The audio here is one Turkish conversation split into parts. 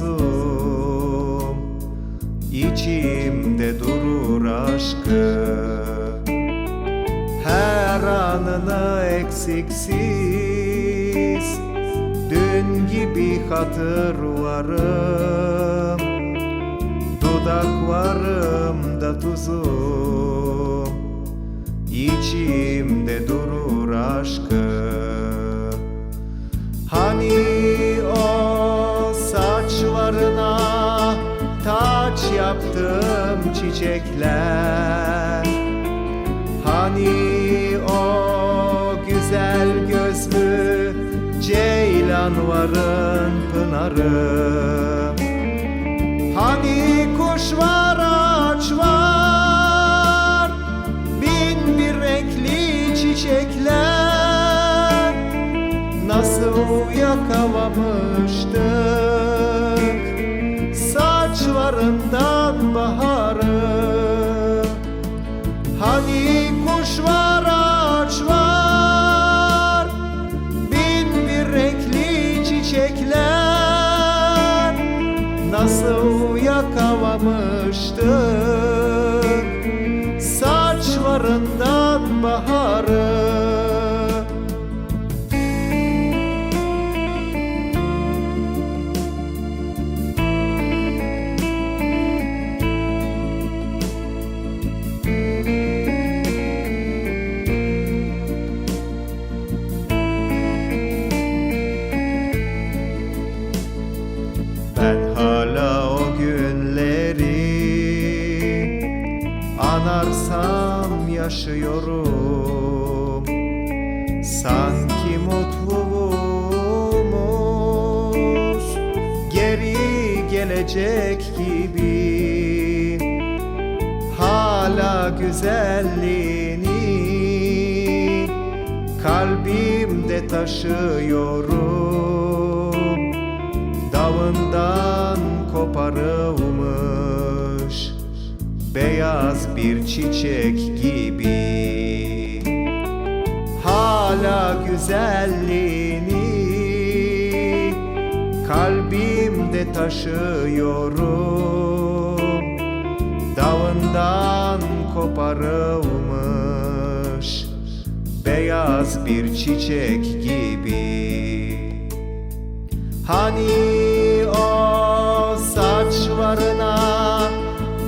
tuzum İçimde durur aşkı. Her anını eksiksiz. Dün gibi hatırlarım. Dudaklarımda tuzum. İçimde yaptım çiçekler. Hani o güzel gözlü ceylanların pınarı. Hani kuş var ağaç var yakalamıştık Saçlarından baharı. Ben yaşıyorum. Sanki mutluluğumuz Geri gelecek gibi. Hala güzelliğini Kalbimde taşıyorum bir çiçek gibi. Hala güzelliğini Kalbimde taşıyorum. Dalından koparılmış Beyaz bir çiçek gibi. Hani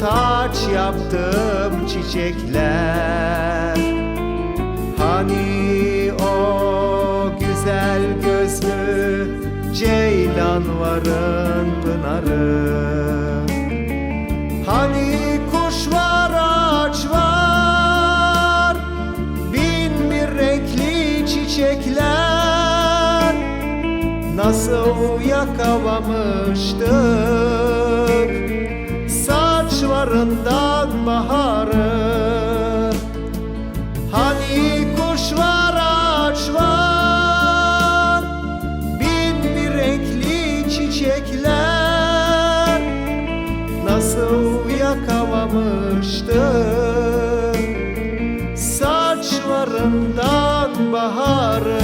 taç yaptım çiçekler. Hani o güzel gözlü ceylanların pınarı? Hani kuş var ağaç var Bin bir renkli çiçekler? Nasıl yakalamıştık baharından baharı. Hani kuş var ağaç var Bin bir renkli çiçekler. Nasıl yakalamıştı Saçlarından baharı?